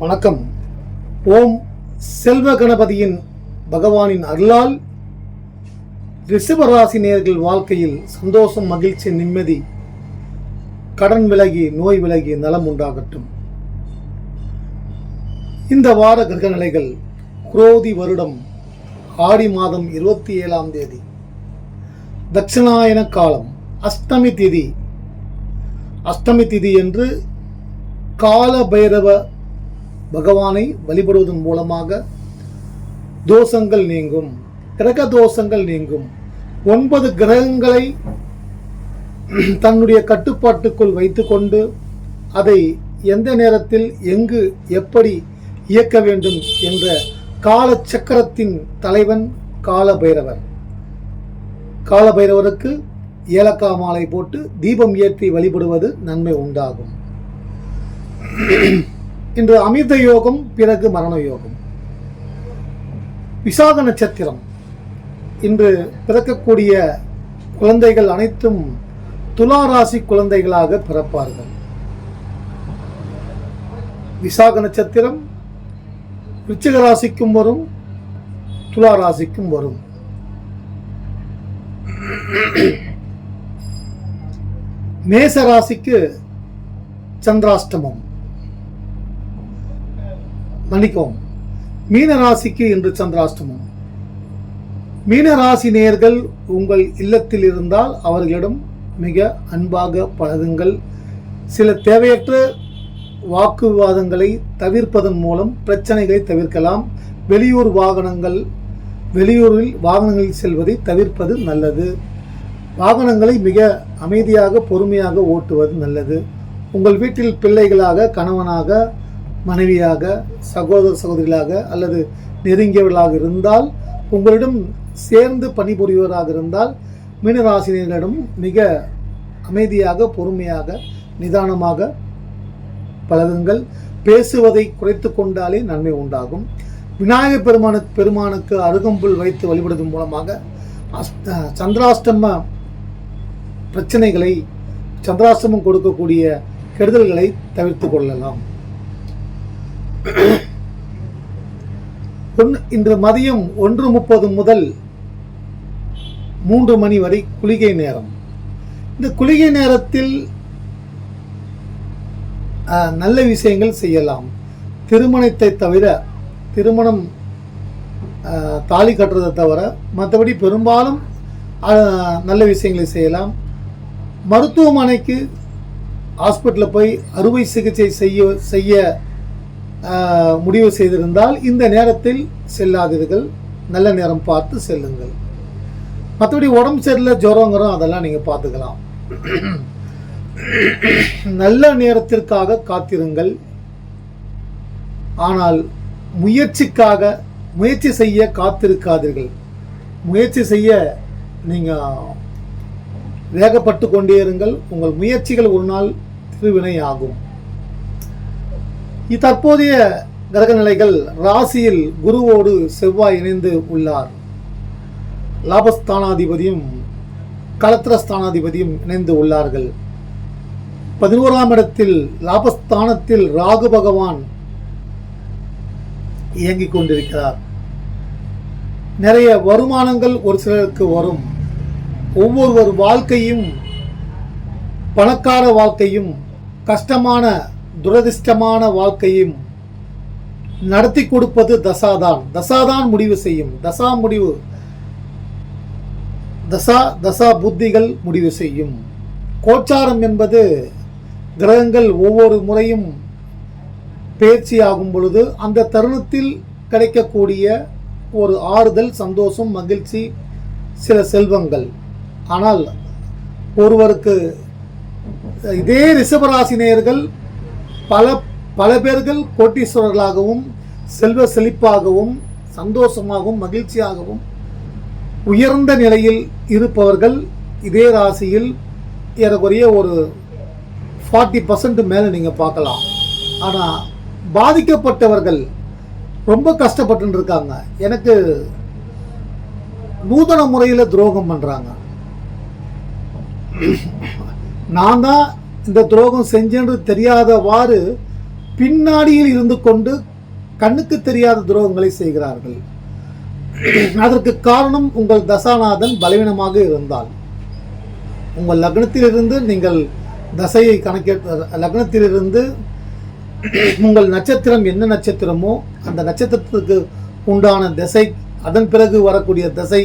வணக்கம். ஓம் செல்வ கணபதியின் பகவானின் அருளால் ரிஷபராசி நேர்கள் வாழ்க்கையில் சந்தோஷம் மகிழ்ச்சி நிம்மதி கடன் விலகி நோய் விலகி நலம் உண்டாகட்டும். இந்த வார கிரக நிலைகள் குரோதி வருடம் ஆடி மாதம் இருபத்தி ஏழாம் தேதி. தட்சிணாயன காலம் அஷ்டமி திதி. அஷ்டமி திதி என்று கால பைரவ பகவானை வழிபடுவதன் மூலமாக தோஷங்கள் நீங்கும். கிரக தோஷங்கள் நீங்கும். ஒன்பது கிரகங்களை தன்னுடைய கட்டுப்பாட்டுக்குள் வைத்துக்கொண்டு அதை எந்த நேரத்தில் எங்கு எப்படி இயக்க வேண்டும் என்ற கால சக்கரத்தின் தலைவன் கால பைரவர் கால பைரவருக்கு ஏலக்கா மாலை போட்டு தீபம் ஏற்றி வழிபடுவது நன்மை உண்டாகும். இன்று அமிர்த யோகம் பிறகு மரண யோகம். விசாக நட்சத்திரம். இன்று பிறக்கக்கூடிய குழந்தைகள் அனைத்தும் துலா ராசி குழந்தைகளாக பிறப்பார்கள். விசாக நட்சத்திரம் விருச்சிக ராசிக்கும் வரும் துலா ராசிக்கும் வரும். மேச ராசிக்கு சந்திராஷ்டமம். மன்னிக்கவும். மீன ராசிக்கு இன்று சந்திராஷ்டமம். மீன ராசி உங்கள் இல்லத்தில் இருந்தால் அவர்களிடம் மிக அன்பாக பழகுங்கள். சில தேவையற்ற வாக்குவாதங்களை தவிர்ப்பதன் மூலம் பிரச்சனைகளை தவிர்க்கலாம். வெளியூர் வாகனங்கள் வெளியூரில் வாகனங்களில் செல்வதை தவிர்ப்பது நல்லது. வாகனங்களை மிக அமைதியாக பொறுமையாக ஓட்டுவது நல்லது. உங்கள் வீட்டில் பிள்ளைகளாக கணவனாக மனைவியாக சகோதர சகோதரிகளாக அல்லது நெருங்கியவர்களாக இருந்தால் உங்களிடம் சேர்ந்து பணிபுரிவராக இருந்தால் மீனராசினியரிடம் மிக அமைதியாக பொறுமையாக நிதானமாக பழகுங்கள். பேசுவதை குறைத்து கொண்டாலே நன்மை உண்டாகும். விநாயகர் பெருமான பெருமானுக்கு அருகம்புல் வைத்து வழிபடுவதன் மூலமாக சந்திராஷ்டம பிரச்சனைகளை சந்திராஷ்டமம் கொடுக்கக்கூடிய கெடுதல்களை தவிர்த்து கொள்ளலாம். இன்று மதியம் ஒன்று முப்பது முதல் மூன்று மணி வரை குளிகை நேரம். இந்த குளிகை நேரத்தில் நல்ல விஷயங்கள் செய்யலாம். திருமணத்தை தவிர திருமணம் தாலி கட்டுறதை தவிர மற்றபடி பெரும்பாலும் நல்ல விஷயங்களை செய்யலாம். மருத்துவமனைக்கு ஹாஸ்பிட்டலில் போய் அறுவை சிகிச்சை செய்ய செய்ய முடிவு செய்திருந்தால் இந்த நேரத்தில் செல்லாதீர்கள். நல்ல நேரம் பார்த்து செல்லுங்கள். மற்றபடி உடம்பு சரியில்லை ஜுரங்கிறோம் அதெல்லாம் நீங்கள் பார்த்துக்கலாம். நல்ல நேரத்திற்காக காத்திருங்கள். ஆனால் முயற்சிக்காக முயற்சி செய்ய காத்திருக்காதீர்கள். முயற்சி செய்ய நீங்கள் வேகப்பட்டு கொண்டே இருங்கள். உங்கள் முயற்சிகள் ஒரு நாள் திருவினை ஆகும். தற்போதைய கிரக நிலைகள் ராசியில் குருவோடு செவ்வாய் இணைந்து உள்ளார். லாபஸ்தானாதிபதியும் கலத்திரஸ்தானாதிபதியும் இணைந்து உள்ளார்கள். பதினோராம் இடத்தில் லாபஸ்தானத்தில் ராகு பகவான் இயங்கிக் கொண்டிருக்கிறார். நிறைய வருமானங்கள் ஒரு சிலருக்கு வரும். ஒவ்வொருவர் வாழ்க்கையும் பணக்கார வாழ்க்கையும் கஷ்டமான துரதிர்ஷ்டமான வாழ்க்கையும் நடத்தி கொடுப்பது தசாதான். தசாதான் முடிவு செய்யும். தசா முடிவு. தசா தசா புத்திகள் முடிவு செய்யும். கோச்சாரம் என்பது கிரகங்கள் ஒவ்வொரு முறையும் பேச்சு ஆகும் பொழுது அந்த தருணத்தில் கிடைக்கக்கூடிய ஒரு ஆறுதல் சந்தோஷம் மகிழ்ச்சி சில செல்வங்கள். ஆனால் ஒருவருக்கு இதே ரிஷபராசினியர்கள் பல பல பேர்கள் கோட்டீஸ்வரர்களாகவும் செல்வ செழிப்பாகவும் சந்தோஷமாகவும் மகிழ்ச்சியாகவும் உயர்ந்த நிலையில் இருப்பவர்கள் இதே ராசியில் ஏறக்குறைய ஒரு ஃபார்ட்டி பர்சன்ட் மேலே நீங்கள் பார்க்கலாம். ஆனால் பாதிக்கப்பட்டவர்கள் ரொம்ப கஷ்டப்பட்டு இருக்காங்க எனக்கு நூதன முறையில் துரோகம் பண்ணுறாங்க நான் தான் இந்த துரோகம் செஞ்சேன்னு தெரியாதவாறு பின்னாடியில் இருந்து கொண்டு கண்ணுக்கு தெரியாத துரோகங்களை செய்கிறார்கள். அதற்கு காரணம் உங்கள் தசாநாதன் பலவீனமாக இருந்தால் உங்கள் லக்னத்திலிருந்து நீங்கள் தசையை கணக்கே லக்னத்திலிருந்து உங்கள் நட்சத்திரம் என்ன நட்சத்திரமோ அந்த நட்சத்திரத்துக்கு உண்டான திசை அதன் பிறகு வரக்கூடிய திசை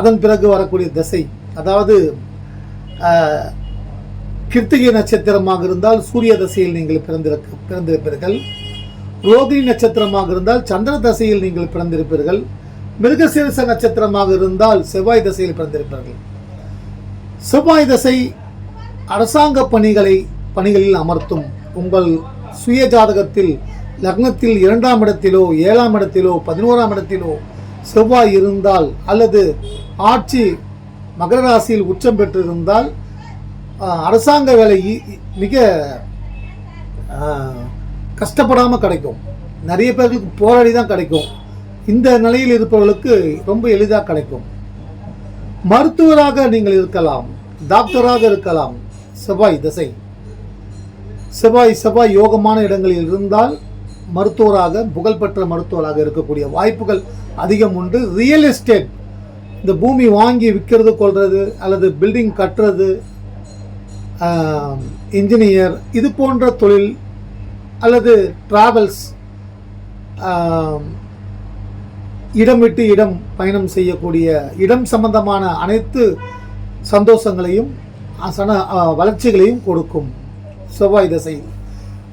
அதன் பிறகு வரக்கூடிய திசை அதாவது கிருத்திகை நட்சத்திரமாக இருந்தால் சூரிய தசையில் நீங்கள் பிறந்திருக்க பிறந்திருப்பீர்கள். ரோகிணி நட்சத்திரமாக இருந்தால் சந்திர தசையில் நீங்கள் பிறந்திருப்பீர்கள். மிருகசீரச நட்சத்திரமாக இருந்தால் செவ்வாய் தசையில் பிறந்திருப்பீர்கள். செவ்வாய் தசை அரசாங்க பணிகளை பணிகளில் அமர்த்தும். உங்கள் சுய ஜாதகத்தில் லக்னத்தில் இரண்டாம் இடத்திலோ ஏழாம் இடத்திலோ பதினோராம் இடத்திலோ செவ்வாய் இருந்தால் அல்லது ஆட்சி மகர ராசியில் உச்சம் பெற்றிருந்தால் அரசாங்க வேலை மிக கஷ்டப்படாமல் கிடைக்கும். நிறைய பேருக்கு போராடி தான் கிடைக்கும். இந்த நிலையில் இருப்பவர்களுக்கு ரொம்ப எளிதாக கிடைக்கும். மருத்துவராக நீங்கள் இருக்கலாம். டாக்டராக இருக்கலாம். செவ்வாய் திசை. செவ்வாய் செவ்வாய் யோகமான இடங்களில் இருந்தால் மருத்துவராக புகழ்பெற்ற மருத்துவராக இருக்கக்கூடிய வாய்ப்புகள் அதிகம் உண்டு. ரியல் எஸ்டேட் இந்த பூமி வாங்கி விற்கிறது கொள்வது அல்லது பில்டிங் கட்டுறது இன்ஜினியர் இது போன்ற தொழில் அல்லது டிராவல்ஸ் இடம் விட்டு இடம் பயணம் செய்யக்கூடிய இடம் சம்பந்தமான அனைத்து சந்தோஷங்களையும் சன வளர்ச்சிகளையும் கொடுக்கும் செவ்வாய் திசை.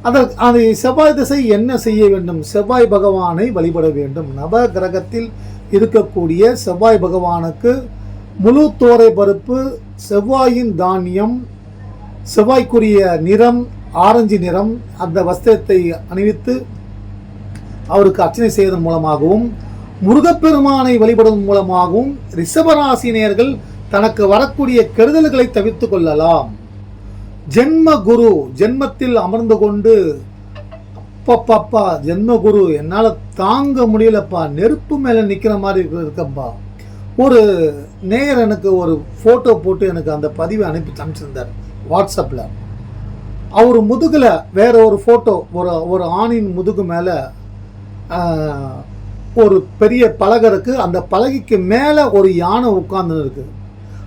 அதற்கு அந்த செவ்வாய் திசை என்ன செய்ய வேண்டும்? செவ்வாய் பகவானை வழிபட வேண்டும். நவ கிரகத்தில் இருக்கக்கூடிய செவ்வாய் பகவானுக்கு முழு தோரை பருப்பு செவ்வாயின் தானியம் செவ்வாய்க்குரிய நிறம் ஆரஞ்சு நிறம் அந்த வஸ்திரத்தை அணிவித்து அவருக்கு அர்ச்சனை செய்வதன் மூலமாகவும் முருகப்பெருமானை வழிபடுவதன் மூலமாகவும் ரிஷபராசினியர்கள் தனக்கு வரக்கூடிய கெடுதல்களை தவிர்த்து கொள்ளலாம். ஜென்ம குரு ஜென்மத்தில் அமர்ந்து கொண்டு அப்பப்பப்பா ஜென்ம குரு என்னால் தாங்க முடியலப்பா நெருப்பு மேலே நிற்கிற மாதிரி இருக்கப்பா ஒரு நேயர் எனக்கு ஒரு ஃபோட்டோ போட்டு எனக்கு அந்த பதிவை அனுப்பி அனுப்பிச்சிருந்தார் வாட்ஸ்அப்பில் அவர் முதுகில் வேற ஒரு ஃபோட்டோ ஒரு ஒரு ஆணின் முதுகு மேலே ஒரு பெரிய பலகை இருக்கு. அந்த பலகைக்கு மேலே ஒரு யானை உட்கார்ந்து இருக்கு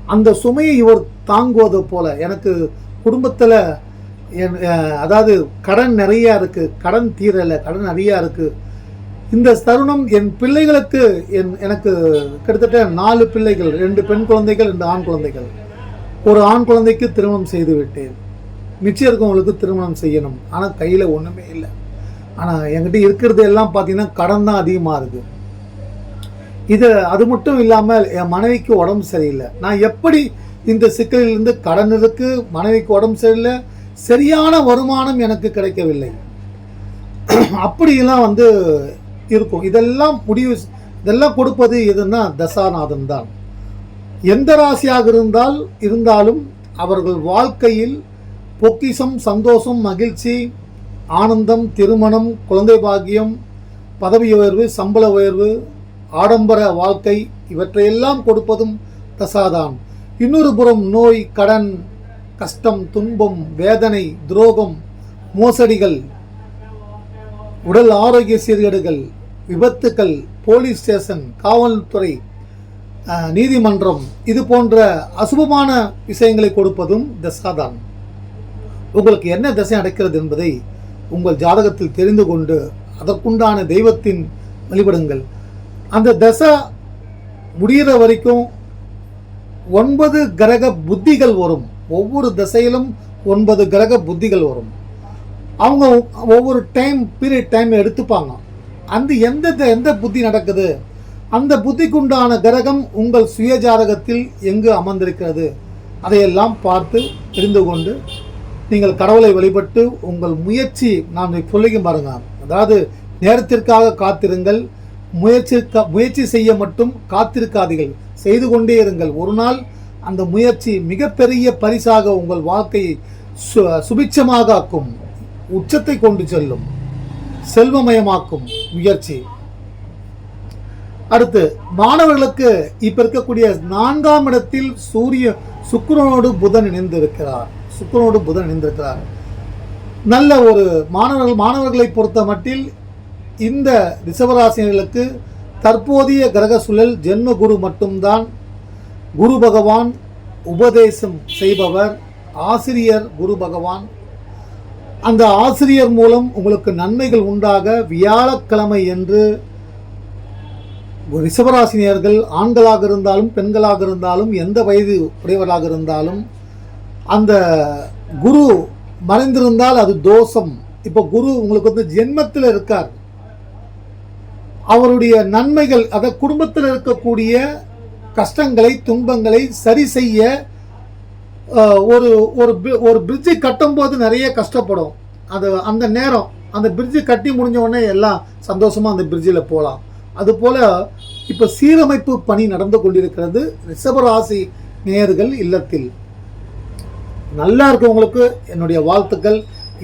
அந்த சுமையை இவர் தாங்குவது போல எனக்கு குடும்பத்தில் என் அதாவது கடன் நிறையா இருக்குது கடன் தீரலை கடன் நிறையா இருக்குது இந்த தருணம் என் பிள்ளைகளுக்கு என் எனக்கு கிட்டத்தட்ட நாலு பிள்ளைகள் ரெண்டு பெண் குழந்தைகள் ரெண்டு ஆண் குழந்தைகள். ஒரு ஆண் குழந்தைக்கு திருமணம் செய்து விட்டேன். மிச்சம் இருக்கவங்களுக்கு திருமணம் செய்யணும். ஆனால் கையில் ஒன்றுமே இல்லை. ஆனால் என்கிட்ட இருக்கிறது எல்லாம் பார்த்தீங்கன்னா கடன் தான் அதிகமாக இருக்குது இது அது மட்டும் இல்லாமல் என் மனைவிக்கு உடம்பு சரியில்லை. நான் எப்படி இந்த சிக்கலிலிருந்து கடன் இருக்கு மனைவிக்கு உடம்பு சரியில்லை? சரியான வருமானம் எனக்கு கிடைக்கவில்லை. அப்படியெல்லாம் வந்து இருக்கும். இதெல்லாம் முடிவு இதெல்லாம் கொடுப்பது எதுன்னா தசாநாதன் தான். எந்த ராசியாக இருந்தால் இருந்தாலும் அவர்கள் வாழ்க்கையில் பொக்கிஷம் சந்தோஷம் மகிழ்ச்சி ஆனந்தம் திருமணம் குழந்தை பாக்கியம் பதவி உயர்வு சம்பள உயர்வு ஆடம்பர வாழ்க்கை இவற்றையெல்லாம் கொடுப்பதும் தசாதான் இன்னொரு புறம் நோய் கடன் கஷ்டம் துன்பம் வேதனை துரோகம் மோசடிகள் உடல் ஆரோக்கிய சீர்கேடுகள் விபத்துக்கள் போலீஸ் ஸ்டேஷன் காவல்துறை நீதிமன்றம் இது போன்ற அசுபமான விஷயங்களை கொடுப்பதும் தசாதான் உங்களுக்கு என்ன திசை நடக்கிறது என்பதை உங்கள் ஜாதகத்தில் தெரிந்து கொண்டு அதற்குண்டான தெய்வத்தின் வழிபடுங்கள். அந்த தசை முடிகிற வரைக்கும் ஒன்பது கிரக புத்திகள் வரும். ஒவ்வொரு திசையிலும் ஒன்பது கிரக புத்திகள் வரும். அவங்க ஒவ்வொரு டைம் பீரியட் டைம் எடுத்துப்பாங்க. அந்த எந்த த- எந்த புத்தி நடக்குது? அந்த புத்திக்குண்டான கிரகம் உங்கள் சுயஜாதகத்தில் எங்கு அமர்ந்திருக்கிறது? அதையெல்லாம் பார்த்து தெரிந்து கொண்டு நீங்கள் கடவுளை வழிபட்டு உங்கள் முயற்சி நான் சொல்லிக்கும் பாருங்க. அதாவது நேரத்திற்காக காத்திருங்கள். முயற்சி முயற்சி செய்ய மட்டும் காத்திருக்காதீர்கள். செய்து கொண்டே இருங்கள். ஒரு நாள் அந்த முயற்சி மிகப்பெரிய பரிசாக உங்கள் வாழ்க்கையை சு சுபிட்சமாக ஆக்கும். உச்சத்தை கொண்டு செல்லும். செல்வமயமாக்கும் முயற்சி. அடுத்து மாணவர்களுக்கு இப்ப இருக்கக்கூடிய நான்காம் இடத்தில் சூரிய சுக்கரனோடு புதன் இணைந்திருக்கிறார். சுக்கரனோடு புதன் இணைந்திருக்கிறார். நல்ல ஒரு மாணவர்கள் மாணவர்களை பொறுத்த மட்டில் இந்த ரிஷபராசினர்களுக்கு தற்போதைய கிரக சுழல் ஜென்ம குரு மட்டும்தான். குரு பகவான் உபதேசம் செய்பவர் ஆசிரியர் குரு பகவான். அந்த ஆசிரியர் மூலம் உங்களுக்கு நன்மைகள் உண்டாக வியாழக்கிழமை என்று ரிஷபராசினியர்கள் ஆண்களாக இருந்தாலும் பெண்களாக இருந்தாலும் எந்த வயது உடையவராக இருந்தாலும் அந்த குரு மறைந்திருந்தால் அது தோஷம். இப்போ குரு உங்களுக்கு வந்து ஜென்மத்தில் இருக்கார். அவருடைய நன்மைகள் அதை குடும்பத்தில் இருக்கக்கூடிய கஷ்டங்களை துன்பங்களை சரி செய்ய ஒரு ஒரு ஒரு பிரிட்ஜை கட்டும்போது நிறைய கஷ்டப்படும். அது அந்த நேரம் அந்த பிரிட்ஜு கட்டி முடிஞ்ச உடனே எல்லாம் சந்தோஷமாக அந்த பிரிட்ஜில் போகலாம் அதுபோல் இப்போ சீரமைப்பு பணி நடந்து கொண்டிருக்கிறது ரிஷபராசி நேயர்கள் இல்லத்தில். நல்லா இருக்கவங்களுக்கு என்னுடைய வாழ்த்துக்கள்.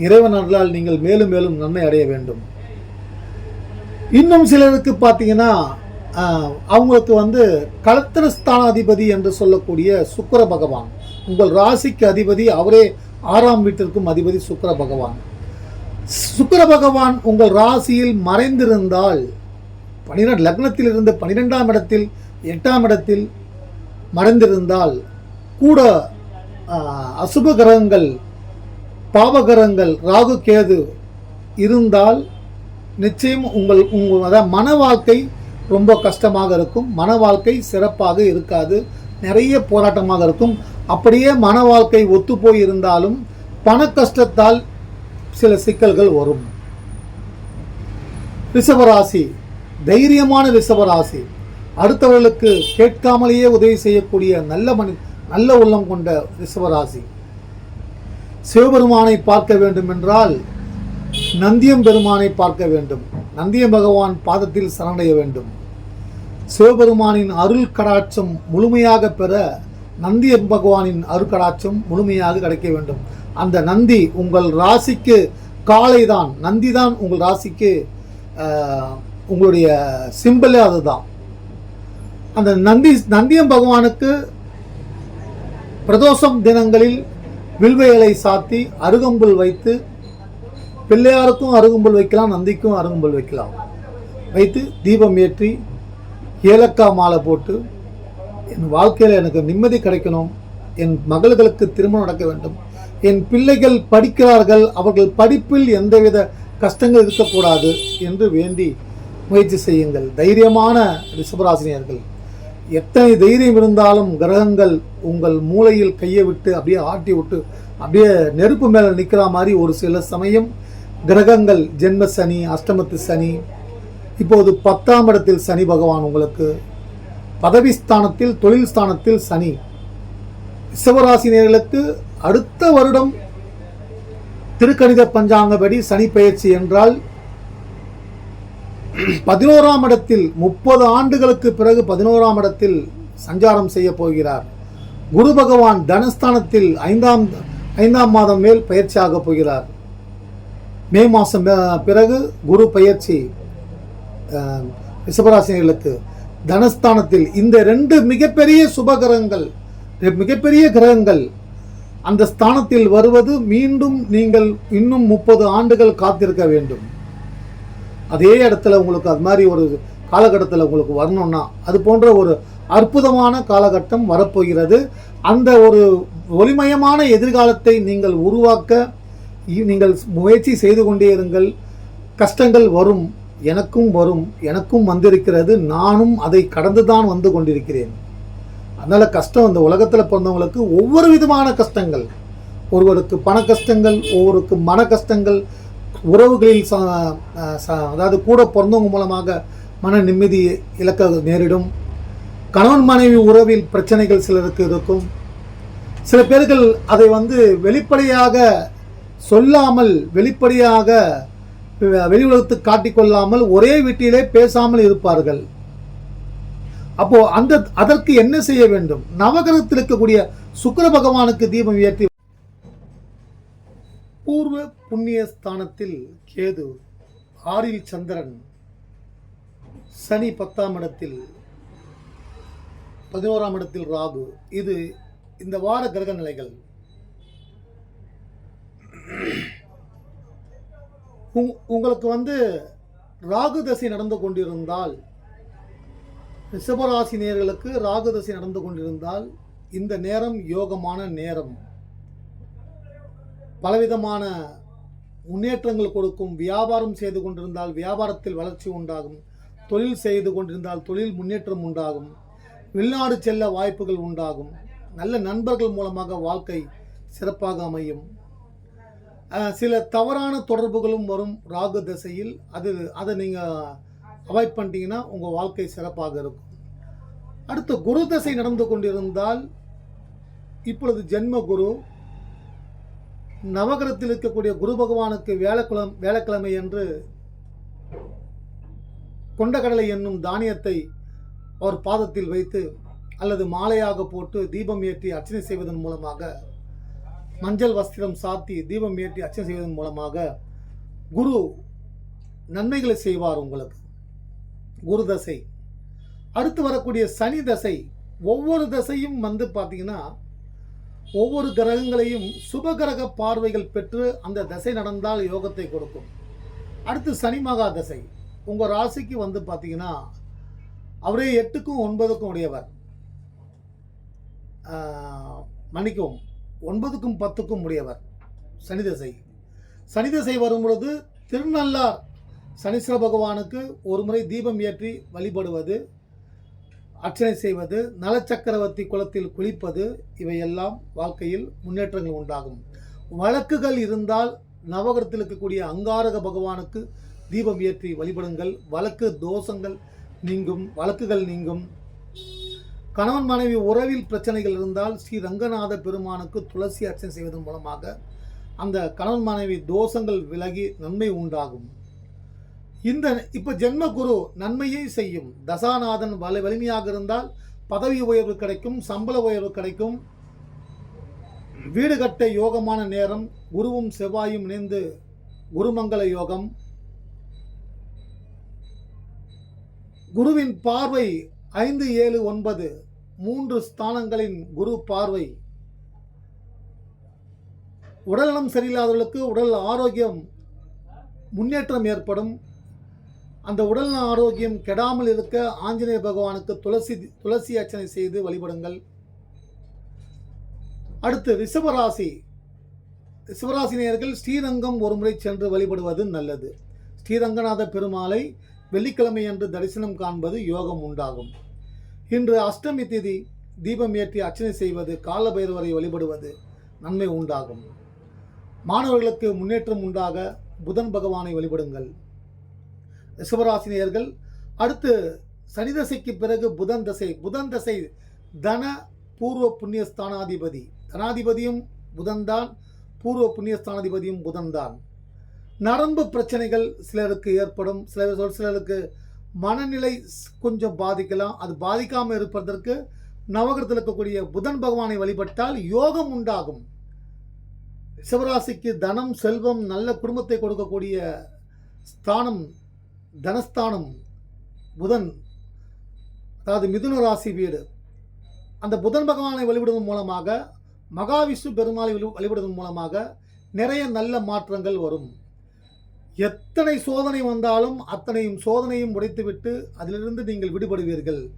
இறைவன் அருளால் நீங்கள் மேலும் மேலும் நன்மை அடைய வேண்டும். இன்னும் சிலருக்கு பார்த்தீங்கன்னா அவங்களுக்கு வந்து கலத்திரஸ்தானாதிபதி என்று சொல்லக்கூடிய சுக்கர பகவான். உங்கள் ராசிக்கு அதிபதி அவரே ஆறாம் வீட்டிற்கும் அதிபதி சுக்கிர பகவான். சுக்கர பகவான் உங்கள் ராசியில் மறைந்திருந்தால் பனிரெண்டு லக்னத்தில் இருந்து பனிரெண்டாம் இடத்தில் எட்டாம் இடத்தில் மறைந்திருந்தால் கூட அசுப கிரகங்கள் பாவகிரகங்கள் ராகு கேது இருந்தால் நிச்சயம் உங்கள் உங்கள் அதாவது மன வாழ்க்கை ரொம்ப கஷ்டமாக இருக்கும். மன வாழ்க்கை சிறப்பாக இருக்காது. நிறைய போராட்டமாக இருக்கும். அப்படியே மன வாழ்க்கை ஒத்துப்போய் இருந்தாலும் பண கஷ்டத்தால் சில சிக்கல்கள் வரும். ரிஷபராசி தைரியமான ரிஷபராசி அடுத்தவர்களுக்கு கேட்காமலேயே உதவி செய்யக்கூடிய நல்ல மனி நல்ல உள்ளம் கொண்ட ரிஷபராசி சிவபெருமானை பார்க்க வேண்டும் என்றால் நந்தியம் பெருமானை பார்க்க வேண்டும். நந்தியம் பகவான் பாதத்தில் சரணடைய வேண்டும். சிவபெருமானின் அருள் கடாட்சம் முழுமையாக பெற நந்தியம் பகவானின் அருட்கடாட்சம் முழுமையாக கிடைக்க வேண்டும். அந்த நந்தி உங்கள் ராசிக்கு காலை தான் நந்தி தான் உங்கள் ராசிக்கு உங்களுடைய சிம்பிளே அதுதான். அந்த நந்தி நந்தியம் பகவானுக்கு பிரதோஷம் தினங்களில் வில்வைகளை சாத்தி அருகம்புல் வைத்து பிள்ளையாருக்கும் அருகம்புல் வைக்கலாம் நந்திக்கும் அருகம்புல் வைக்கலாம். வைத்து தீபம் ஏற்றி ஏலக்காய் மாலை போட்டு என் வாழ்க்கையில் எனக்கு நிம்மதி கிடைக்கணும். என் மகள்களுக்கு திருமணம் நடக்க வேண்டும். என் பிள்ளைகள் படிக்கிறார்கள். அவர்கள் படிப்பில் எந்தவித கஷ்டங்கள் இருக்கக்கூடாது என்று வேண்டி முயற்சி செய்யுங்கள். தைரியமான ரிஷபராசினியர்கள். எத்தனை தைரியம் இருந்தாலும் கிரகங்கள் உங்கள் மூளையில் கையை விட்டு அப்படியே ஆட்டி விட்டு அப்படியே நெருப்பு மேலே நிற்கிற மாதிரி ஒரு சில சமயம் கிரகங்கள் ஜென்ம சனி அஷ்டமத்து சனி இப்போது பத்தாம் இடத்தில் சனி பகவான் உங்களுக்கு. பதவி ஸ்தானத்தில் தொழில் ஸ்தானத்தில் சனி. சிவராசினியர்களுக்கு அடுத்த வருடம் திருக்கணித பஞ்சாங்கப்படி சனி பயிற்சி என்றால் பதினோராம் இடத்தில் முப்பது ஆண்டுகளுக்கு பிறகு பதினோராம் இடத்தில் சஞ்சாரம் செய்ய போகிறார். குரு பகவான் தனஸ்தானத்தில் ஐந்தாம் ஐந்தாம் மாதம் மேல் பயிற்சியாக போகிறார். மே மாதம் பிறகு குரு பயிற்சி ரிஷபராசினிகளுக்கு. தனஸ்தானத்தில் இந்த ரெண்டு மிகப்பெரிய சுபகிரகங்கள் மிகப்பெரிய கிரகங்கள் அந்த ஸ்தானத்தில் வருவது மீண்டும் நீங்கள் இன்னும் முப்பது ஆண்டுகள் காத்திருக்க வேண்டும். அதே இடத்துல உங்களுக்கு அது மாதிரி ஒரு காலகட்டத்தில் உங்களுக்கு வரணும்னா அது போன்ற ஒரு அற்புதமான காலகட்டம் வரப்போகிறது. அந்த ஒரு ஒளிமயமான எதிர்காலத்தை நீங்கள் உருவாக்க நீங்கள் முயற்சி செய்து கொண்டே இருங்கள். கஷ்டங்கள் வரும் எனக்கும் வரும் எனக்கும் வந்திருக்கிறது நானும் அதை கடந்து தான் வந்து கொண்டிருக்கிறேன். அதனால் கஷ்டம் இந்த உலகத்தில் பிறந்தவங்களுக்கு ஒவ்வொரு விதமான கஷ்டங்கள். ஒருவருக்கு பண கஷ்டங்கள் ஒவ்வொருக்கு மன கஷ்டங்கள் உறவுகளில் அதாவது கூட பிறந்தவங்க மூலமாக மன நிம்மதி இழக்க நேரிடும். கணவன் மனைவி உறவில் பிரச்சனைகள் சிலருக்கு இருக்கும். சில பேர்கள் அதை வந்து வெளிப்படையாக சொல்லாமல் வெளிப்படையாக வெளி உலகத்துக்கு காட்டிக்கொள்ளாமல் ஒரே வீட்டிலே பேசாமல் இருப்பார்கள். அப்போ அந்த அதற்கு என்ன செய்ய வேண்டும்? நவகிரகத்தில் இருக்கக்கூடிய சுக்கர பகவானுக்கு தீபம் ஏற்றி பூர்வ புண்ணியஸ்தானத்தில் கேது ஆறில் சந்திரன் சனி பத்தாம் இடத்தில் பதினோராம் இடத்தில் ராகு. இது இந்த வார கிரக நிலைகள். உங் உங்களுக்கு வந்து ராகு தசை நடந்து கொண்டிருந்தால் ரிஷபராசி நேர்களுக்கு ராகு தசை நடந்து கொண்டிருந்தால் இந்த நேரம் யோகமான நேரம். பலவிதமான முன்னேற்றங்கள் கொடுக்கும் வியாபாரம் செய்து கொண்டிருந்தால் வியாபாரத்தில் வளர்ச்சி உண்டாகும் தொழில் செய்து கொண்டிருந்தால் தொழில் முன்னேற்றம் உண்டாகும் வெளிநாடு செல்ல வாய்ப்புகள் உண்டாகும் நல்ல நண்பர்கள் மூலமாக வாழ்க்கை சிறப்பாக அமையும். சில தவறான தொடர்புகளும் வரும் ராகு திசையில். அது அதை நீங்கள் அவாய்ட் பண்ணிட்டீங்கன்னா உங்கள் வாழ்க்கை சிறப்பாக இருக்கும். அடுத்து குரு தசை நடந்து கொண்டிருந்தால் இப்பொழுது ஜென்ம குரு நவகிரகத்தில் இருக்கக்கூடிய குரு பகவானுக்கு வேலைக்குளம் வேலைக்கிழமை என்று கொண்டகடலை என்னும் தானியத்தை அவர் பாதத்தில் வைத்து அல்லது மாலையாக போட்டு தீபம் ஏற்றி அர்ச்சனை செய்வதன் மூலமாக மஞ்சள் வஸ்திரம் சாத்தி தீபம் ஏற்றி அர்ச்சனை செய்வதன் மூலமாக குரு நன்மைகளை செய்வார் உங்களுக்கு. குரு தசை. அடுத்து வரக்கூடிய சனி தசை. ஒவ்வொரு தசையும் வந்து பார்த்தீங்கன்னா ஒவ்வொரு கிரகங்களையும் சுபகிரக பார்வைகள் பெற்று அந்த தசை நடந்தால் யோகத்தை கொடுக்கும். அடுத்து சனி மகா தசை. உங்கள் ராசிக்கு வந்து பார்த்தீங்கன்னா அவரே எட்டுக்கும் ஒன்பதுக்கும் உடையவர். ஆஹ், மன்னிக்கவும் ஒன்பதுக்கும் பத்துக்கும் உடையவர். சனி தசை. சனி தசை வரும் பொழுது திருநள்ளார் சனீஸ்வர பகவானுக்கு ஒரு முறை தீபம் ஏற்றி வழிபடுவது அர்ச்சனை செய்வது நலச்சக்கரவர்த்தி குளத்தில் குளிப்பது இவையெல்லாம் வாழ்க்கையில் முன்னேற்றங்கள் உண்டாகும். வழக்குகள் இருந்தால் நவகரத்தில் இருக்கக்கூடிய அங்காரக பகவானுக்கு தீபம் ஏற்றி வழிபடுங்கள். வழக்கு தோஷங்கள் நீங்கும் வழக்குகள் நீங்கும். கணவன் மனைவி உறவில் பிரச்சனைகள் இருந்தால் ஸ்ரீ ரங்கநாத பெருமானுக்கு துளசி அர்ச்சனை செய்வதன் மூலமாக அந்த கணவன் மனைவி தோஷங்கள் விலகி நன்மை உண்டாகும். இந்த இப்போ ஜென்ம குரு நன்மையை செய்யும். தசாநாதன் வலி வலிமையாக இருந்தால் பதவி உயர்வு கிடைக்கும் சம்பள உயர்வு கிடைக்கும். வீடு கட்ட யோகமான நேரம் குருவும் செவ்வாயும் இணைந்து குருமங்கள யோகம். குருவின் பார்வை ஐந்து ஏழு ஒன்பது மூன்று ஸ்தானங்களின் குரு பார்வை. உடல்நலம் சரியில்லாதவர்களுக்கு உடல் ஆரோக்கியம் முன்னேற்றம் ஏற்படும். அந்த உடல் ஆரோக்கியம் கெடாமல் இருக்க ஆஞ்சநேய பகவானுக்கு துளசி துளசி அர்ச்சனை செய்து வழிபடுங்கள். அடுத்து ரிஷபராசி. ரிஷபராசி நேயர்கள் ஸ்ரீரங்கம் ஒருமுறை சென்று வழிபடுவது நல்லது. ஸ்ரீரங்கநாத பெருமாளை வெள்ளிக்கிழமை அன்று தரிசனம் காண்பது யோகம் உண்டாகும். இன்று அஷ்டமி திதி தீபம் ஏற்றி அர்ச்சனை செய்வது காலபைரவரை வழிபடுவது நன்மை உண்டாகும். மாணவர்களுக்கு முன்னேற்றம் உண்டாக புதன் பகவானை வழிபடுங்கள். சிவராசினியர்கள் அடுத்து சனி தசைக்கு பிறகு புதன் தசை. புதன் தசை தன பூர்வ புண்ணிய ஸ்தானாதிபதி. தனாதிபதியும் புதன்தான் பூர்வ புண்ணிய ஸ்தானாதிபதியும் புதன்தான். நரம்பு பிரச்சனைகள் சிலருக்கு ஏற்படும். சில சிலருக்கு மனநிலை கொஞ்சம் பாதிக்கலாம். அது பாதிக்காமல் இருப்பதற்கு நவகிரத்தில் இருக்கக்கூடிய புதன் பகவானை வழிபட்டால் யோகம் உண்டாகும். சிவராசிக்கு தனம் செல்வம் நல்ல குடும்பத்தை கொடுக்கக்கூடிய ஸ்தானம் தனஸ்தானம் புதன் அதாவது மிதுன ராசி வீடு. அந்த புதன் பகவானை வழிபடுவதன் மூலமாக மகாவிஷ்ணு பெருமாளை வழி- வழிபடுவதன் மூலமாக நிறைய நல்ல மாற்றங்கள் வரும். எத்தனை சோதனை வந்தாலும் அத்தனையும் சோதனையும் உடைத்துவிட்டு அதிலிருந்து நீங்கள் விடுபடுவீர்கள்.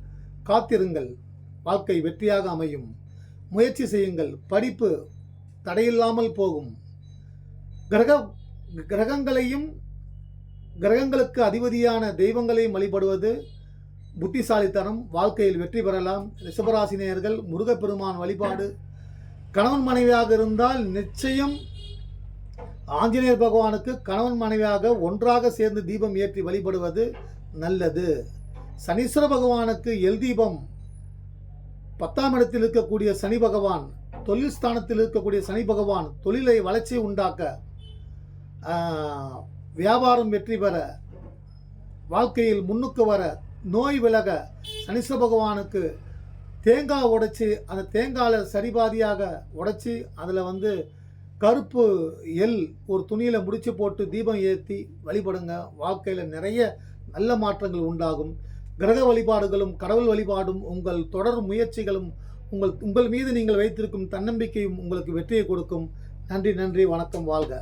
காத்திருங்கள். வாழ்க்கை வெற்றியாக அமையும். முயற்சி செய்யுங்கள். படிப்பு தடையில்லாமல் போகும். கிரக கிரகங்களையும் கிரகங்களுக்கு அதிபதியான தெய்வங்களையும் வழிபடுவது புத்திசாலித்தனம் வாழ்க்கையில் வெற்றி பெறலாம். ரிஷபராசினியர்கள் முருகப்பெருமான் வழிபாடு. கணவன் மனைவியாக இருந்தால் நிச்சயம் ஆஞ்சநேயர் பகவானுக்கு கணவன் மனைவியாக ஒன்றாக சேர்ந்து தீபம் ஏற்றி வழிபடுவது நல்லது. சனீஸ்வர பகவானுக்கு எல் தீபம். பத்தாம் இடத்தில் இருக்கக்கூடிய சனி பகவான் தொழில் ஸ்தானத்தில் இருக்கக்கூடிய சனி பகவான் தொழிலை வளர்ச்சி உண்டாக்க வியாபாரம் வெற்றி பெற வாழ்க்கையில் முன்னுக்கு வர நோய் விலக சனிச பகவானுக்கு தேங்காய் உடைச்சி அந்த தேங்காயில் சரிபாதியாக உடைச்சி அதில் வந்து கருப்பு எல் ஒரு துணியில் முடிச்சு போட்டு தீபம் ஏற்றி வழிபடுங்க. வாழ்க்கையில் நிறைய நல்ல மாற்றங்கள் உண்டாகும். கிரக வழிபாடுகளும் கடவுள் வழிபாடும் உங்கள் தொடர் முயற்சிகளும் உங்கள் உங்கள் மீது நீங்கள் வைத்திருக்கும் தன்னம்பிக்கையும் உங்களுக்கு வெற்றியை கொடுக்கும். நன்றி நன்றி வணக்கம் வாழ்க.